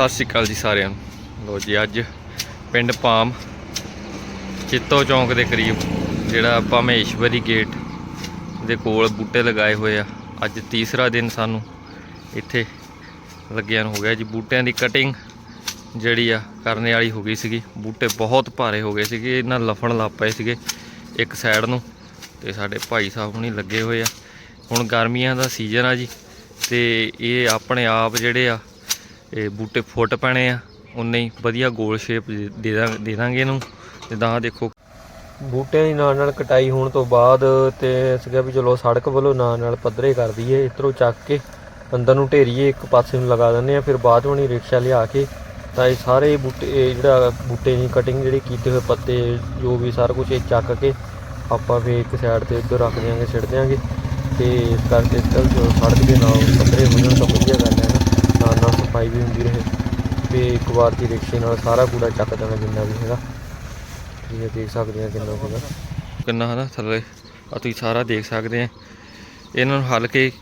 ਸਤਿ ਸ਼੍ਰੀ ਅਕਾਲ ਜੀ ਸਾਰਿਆਂ ਨੂੰ। ਲੋ ਜੀ, ਅੱਜ ਪਿੰਡ ਪਾਮ, ਚਿੱਤੋ ਚੌਂਕ ਦੇ ਕਰੀਬ, ਜਿਹੜਾ ਆਪਾਂ ਗੇਟ ਦੇ ਕੋਲ ਬੂਟੇ ਲਗਾਏ ਹੋਏ ਆ। ਅੱਜ ਤੀਸਰਾ ਦਿਨ ਸਾਨੂੰ ਇੱਥੇ ਲੱਗਿਆ ਹੋ ਗਿਆ ਜੀ। ਬੂਟਿਆਂ ਦੀ ਕਟਿੰਗ ਜਿਹੜੀ ਆ ਕਰਨੇ ਵਾਲੀ ਹੋ ਗਈ ਸੀਗੀ। ਬੂਟੇ ਬਹੁਤ ਭਾਰੇ ਹੋ ਗਏ ਸੀਗੇ ਇਹਨਾਂ ਲਫਣ ਲੱਗ ਪਏ ਸੀਗੇ ਇੱਕ ਸਾਈਡ ਨੂੰ ਤੇ ਸਾਡੇ ਭਾਈ ਸਾਹਿਬ ਹੁਣੀ ਲੱਗੇ ਹੋਏ ਆ। ਹੁਣ ਗਰਮੀਆਂ ਦਾ ਸੀਜ਼ਨ ਆ ਜੀ ਤੇ ਇਹ ਆਪਣੇ ਆਪ ਜਿਹੜੇ ਆ ਇਹ ਬੂਟੇ ਫੁੱਟ ਪੈਣੇ ਆ। ਉਨੇ ਹੀ ਵਧੀਆ ਗੋਲ ਸ਼ੇਪ ਦੇ ਦਾਂ- ਦੇ ਦਾਂਗੇ ਇਹਨੂੰ। ਜਿੱਦਾਂ ਆਹ ਦੇਖੋ। ਬੂਟਿਆਂ ਦੀ ਨਾਲ ਨਾਲ ਕਟਾਈ ਹੋਣ ਤੋਂ ਬਾਅਦ ਤੇ ਸੀਗਾ ਵੀ ਚਲੋ ਸੜਕ ਵੱਲੋਂ ਨਾਲ ਨਾਲ ਪੱਧਰੇ ਕਰ ਦਈਏ, ਇਧਰੋਂ ਚੱਕ ਕੇ ਅੰਦਰ ਨੂੰ ਢੇਰੀਏ, ਇੱਕ ਪਾਸੇ ਨੂੰ ਲਗਾ ਦਿੰਦੇ ਆ ਫਿਰ ਬਾਅਦ ਵਿੱਚ ਰਿਕਸ਼ਾ ਲਿਆ ਕੇ ਤਾਂ ਇਹ ਸਾਰੇ ਬੂਟੇ ਇਹ ਜਿਹੜਾ ਬੂਟੇ ਦੀ ਕਟਿੰਗ ਜਿਹੜੀ ਕੀਤੇ ਹੋਏ ਪੱਤੇ, ਜੋ ਵੀ ਸਾਰਾ ਕੁਝ ਇਹ ਚੱਕ ਕੇ ਆਪਾਂ ਫੇਰ ਇੱਕ ਸਾਈਡ ਤੇ ਇੱਧਰ ਰੱਖ ਦਿਆਂਗੇ ਛਿੜ ਦਿਆਂਗੇ। ਤੇ ਇਸ ਕਰਕੇ ਇੱਧਰ ਜੋ ਸੜਕ ਦੇ ਨਾਲ ਪੱਧਰੇ ਹੋ ਜਾਣ ਤਾਂ ਵਧੀਆ ਗੱਲ ਹੈ। ਸਫ਼ਾਈ ਵੀ ਹੁੰਦੀ ਰਹੇ ਤੇ ਇੱਕ ਵਾਰ ਦੀ ਰਿਕਸ਼ੇ ਨਾਲ ਸਾਰਾ ਕੂੜਾ ਚੱਕ ਦੇਣਾ ਜਿੰਨਾ ਵੀ ਹੈਗਾ। ਇਹ ਦੇਖ ਸਕਦੇ ਆ ਕਿੰਨਾ ਹੈਗਾ। ਕਿੰਨਾ ਹਨਾ ਥੱਲੇ। ਆ ਤੁਸੀਂ ਸਾਰਾ ਦੇਖ ਸਕਦੇ ਆ ਇਹਨਾਂ ਨੂੰ ਹਲ ਕੇ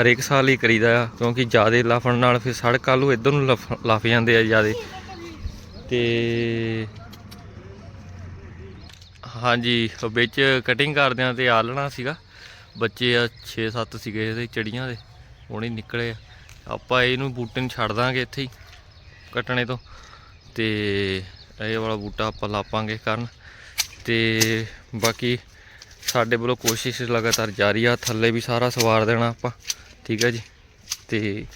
ਹਰੇਕ ਸਾਲ ਹੀ ਕਰੀਦਾ ਆ, ਕਿਉਂਕਿ ਜਿਆਦੇ ਲਾਫਣ ਨਾਲ ਫਿਰ ਸੜਕ ਆਲੂ ਨੂੰ ਇੱਧਰ ਨੂੰ ਲਫ- ਲੱਫ ਜਾਂਦੇ ਆ ਜਿਆਦੇ। ਤੇ ਹਾਂਜੀ, ਵਿੱਚ ਕਟਿੰਗ ਕਰਦਿਆਂ ਤੇ ਆਲਣਾ ਸੀਗਾ। ਬੱਚੇ ਆ 6-7 ਸੀਗੇ ਇਹਦੇ, ਚੜੀਆਂ ਦੇ। ਹੁਣੇ ਨਿਕਲੇ ਆ। ਆਪਾਂ ਇਹਨੂੰ ਬੂਟੇ ਨੂੰ ਛੱਡ ਦਾਂਗੇ ਇੱਥੇ ਹੀ ਕੱਟਣੇ ਤੋਂ ਤੇ ਇਹ ਵਾਲਾ ਬੂਟਾ ਆਪਾਂ ਲਾਪਾਂਗੇ ਕਰਨ ਤੇ ਬਾਕੀ ਸਾਡੇ ਵੱਲੋਂ ਕੋਸ਼ਿਸ਼ ਲਗਾਤਾਰ ਜਾਰੀ ਆ, ਥੱਲੇ ਵੀ ਸਾਰਾ ਸਵਾਰ ਦੇਣਾ ਆਪਾਂ, ਠੀਕ ਹੈ ਜੀ? ਤੇ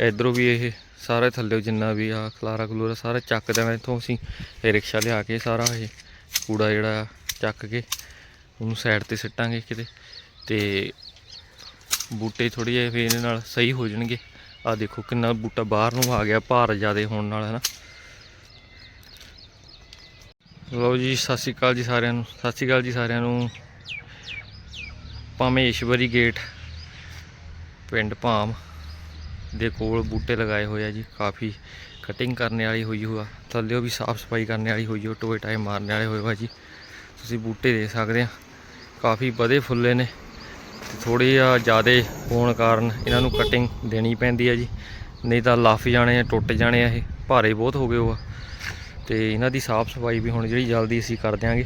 ਇਧਰੋਂ ਵੀ ਇਹ ਸਾਰੇ ਥੱਲੇ ਜਿੰਨਾ ਵੀ ਆ, ਖਲਾਰਾ ਖਲੂਰਾ ਸਾਰਾ ਚੱਕ ਦੇਣਾ ਇੱਥੋਂ ਅਸੀਂ, ਇਹ ਰਿਕਸ਼ਾ ਲਿਆ ਕੇ ਸਾਰਾ ਇਹ ਕੂੜਾ ਜਿਹੜਾ ਆ, ਚੱਕ ਕੇ ਉਹਨੂੰ ਸਾਈਡ ਤੇ ਸਿੱਟਾਂਗੇ ਕਿਤੇ ਤੇ ਬੂਟੇ ਥੋੜੀ ਜਿਹੇ ਫੇਰ ਇਹਦੇ ਨਾਲ ਸਹੀ ਹੋ ਜਾਣਗੇ। ਆ ਦੇਖੋ ਕਿੰਨਾ ਬੂਟਾ ਬਾਹਰ ਨੂੰ ਆ ਗਿਆ, ਭਾਰ ਜ਼ਿਆਦੇ ਹੋਣ ਨਾਲ ਹੈ ਨਾ ਲਓ ਜੀ, ਸਤਿ ਸ਼੍ਰੀ ਅਕਾਲ ਜੀ ਸਾਰਿਆਂ ਨੂੰ, ਸਤਿ ਸ਼੍ਰੀ ਅਕਾਲ ਜੀ ਸਾਰਿਆਂ ਨੂੰ। ਭਾਮੇਸ਼ਵਰੀ ਗੇਟ, ਪਿੰਡ ਭਾਮ ਦੇ ਕੋਲ ਬੂਟੇ ਲਗਾਏ ਹੋਏ ਆ ਜੀ, ਕਾਫੀ ਕਟਿੰਗ ਕਰਨ ਵਾਲੀ ਹੋਈ ਹੋਆ ਥੱਲੇਓ ਵੀ ਸਾਫ਼ ਸਫ਼ਾਈ ਕਰਨ ਵਾਲੀ ਹੋਈ ਹੋ ਟੋਏ ਟਾਏ ਮਾਰਨ ਵਾਲੇ ਹੋਏ ਵਾ ਜੀ। ਤੁਸੀਂ ਬੂਟੇ ਦੇਖ ਸਕਦੇ ਆ, ਕਾਫੀ ਵਧੇ ਫੁੱਲੇ ਨੇ। ਥੋੜੀ ਆ ਜ਼ਿਆਦੇ ਹੋਣ ਕਾਰਨ ਇਹਨਾਂ ਨੂੰ ਕਟਿੰਗ ਦੇਣੀ ਪੈਂਦੀ ਆ ਜੀ। ਨਹੀਂ ਤਾਂ ਲੱਫ ਜਾਣੇ ਆ, ਟੁੱਟ ਜਾਣੇ ਆ ਇਹ। ਭਾਰੇ ਬਹੁਤ ਹੋ ਗਏ ਉਹ ਆ। ਤੇ ਇਹਨਾਂ ਦੀ ਸਾਫ਼ ਸਫ਼ਾਈ ਵੀ ਹੁਣ ਜਿਹੜੀ ਜਲਦੀ ਅਸੀਂ ਕਰ ਦਿਆਂਗੇ।